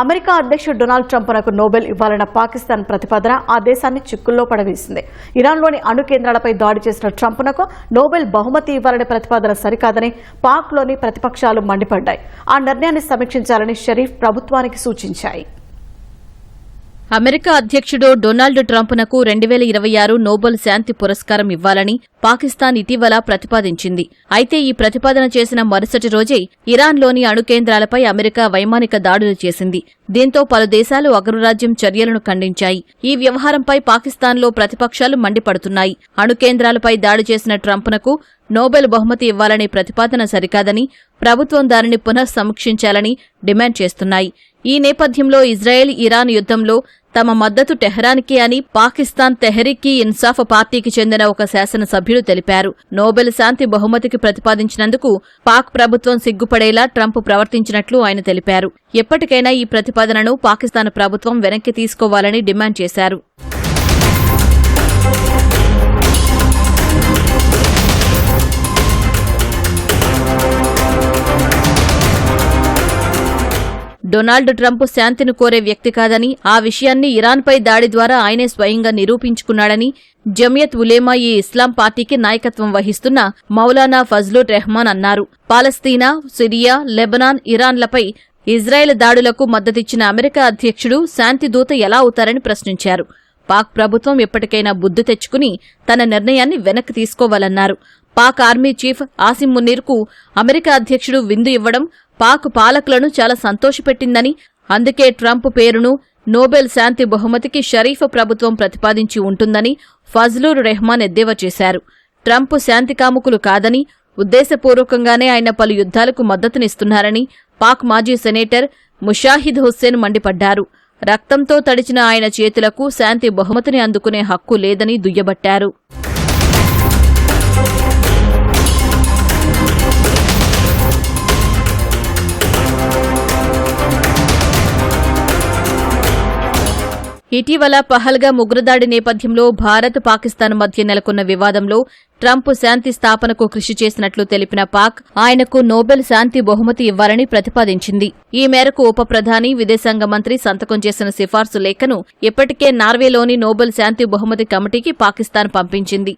America అధ్యక్షుడు Donald ట్రంప్నకు Nobel ఇవ్వాలన్న పాకిస్తాన్ ప్రతిపాదన ఆ దేశాన్ని చిక్కుల్లో పడవేసింది. ఇరాన్లోని అణు కేంద్రాలపై దాడి చేసిన ట్రంప్నకు నోబెల్ బహుమతి ఇవ్వాలనే ప్రతిపాదన సరికాదని పాక్లోని ప్రతిపక్షాలు మండిపడ్డాయి. ఆ నిర్ణయాన్ని సమీక్షించాలని షరీఫ్ ప్రభుత్వానికి సూచించాయి. అమెరికా అధ్యక్షుడు డొనాల్డ్ ట్రంప్నకు రెండు వేల ఇరవై ఆరు నోబెల్ శాంతి పురస్కారం ఇవ్వాలని పాకిస్తాన్ ఇటీవల ప్రతిపాదించింది. అయితే ఈ ప్రతిపాదన చేసిన మరుసటి రోజే ఇరాన్లోని అణు కేంద్రాలపై అమెరికా వైమానిక దాడులు చేసింది. దీంతో పలు దేశాలు అగ్రరాజ్యం చర్యలను ఖండించాయి. ఈ వ్యవహారంపై పాకిస్తాన్లో ప్రతిపక్షాలు మండిపడుతున్నాయి. అణు కేంద్రాలపై దాడి చేసిన ట్రంప్నకు నోబెల్ బహుమతి ఇవ్వాలనే ప్రతిపాదన సరికాదని ప్రభుత్వం దానిని పునఃసమీక్షించాలని డిమాండ్ చేస్తున్నాయి. ఈ నేపథ్యంలో ఇజ్రాయెల్ ఇరాన్ యుద్ధంలో తమ మద్దతు టెహరాన్కి అని పాకిస్తాన్ తెహరీక్ ఇన్సాఫ్ పార్టీకి చెందిన ఒక శాసనసభ్యుడు తెలిపారు. నోబెల్ శాంతి బహుమతికి ప్రతిపాదించినందుకు పాక్ ప్రభుత్వం సిగ్గుపడేలా ట్రంప్ ప్రవర్తించినట్లు ఆయన తెలిపారు. ఎప్పటికైనా ఈ ప్రతిపాదనను పాకిస్తాన్ ప్రభుత్వం వెనక్కి తీసుకోవాలని డిమాండ్ చేశారు. డొనాల్డ్ ట్రంప్ శాంతిని కోరే వ్యక్తి కాదని ఆ విషయాన్ని ఇరాన్పై దాడి ద్వారా ఆయనే స్వయంగా నిరూపించుకున్నాడని జమియత్ ఉలేమా ఈ ఇస్లాం పార్టీకి నాయకత్వం వహిస్తున్న మౌలానా ఫజ్లుర్ రెహమాన్ అన్నారు. పాలస్తీనా సిరియా లెబనాన్ ఇరాన్లపై ఇజ్రాయెల్ దాడులకు మద్దతిచ్చిన అమెరికా అధ్యక్షుడు శాంతి దూత ఎలా అవుతారని ప్రశ్నించారు. పాక్ ప్రభుత్వం ఎప్పటికైనా బుద్ధి తెచ్చుకుని తన నిర్ణయాన్ని వెనక్కి తీసుకోవాలన్నారు. పాక్ ఆర్మీ చీఫ్ ఆసిమ్ మునీర్కు అమెరికా అధ్యక్షుడు విందు ఇవ్వడం పాక్ పాలకులను చాలా సంతోషపెట్టిందని అందుకే ట్రంప్ పేరును నోబెల్ శాంతి బహుమతికి షరీఫ్ ప్రభుత్వం ప్రతిపాదించి ఉంటుందని ఫజ్లూర్ రెహమాన్ ఎద్దేవా చేశారు. ట్రంప్ శాంతి కాముకులు కాదని ఉద్దేశపూర్వకంగానే ఆయన పలు యుద్ధాలకు మద్దతునిస్తున్నారని పాక్ మాజీ సెనేటర్ ముషాహిద్ హుస్సేన్ మండిపడ్డారు. రక్తంతో తడిచిన ఆయన చేతులకు శాంతి బహుమతిని అందుకునే హక్కు లేదని దుయ్యబట్టారు. ఇటీవల పహల్గా ఉగ్రదాడి నేపథ్యంలో భారత్ పాకిస్తాన్ మధ్య నెలకొన్న వివాదంలో ట్రంప్ శాంతి స్థాపనకు కృషి చేసినట్లు తెలిపిన పాక్ ఆయనకు నోబెల్ శాంతి బహుమతి ఇవ్వాలని ప్రతిపాదించింది. ఈ మేరకు ఉప ప్రధాని విదేశాంగ మంత్రి సంతకం చేసిన సిఫార్సు లేఖను ఇప్పటికే నార్వేలోని నోబెల్ శాంతి బహుమతి కమిటీకి పాకిస్తాన్ పంపించింది.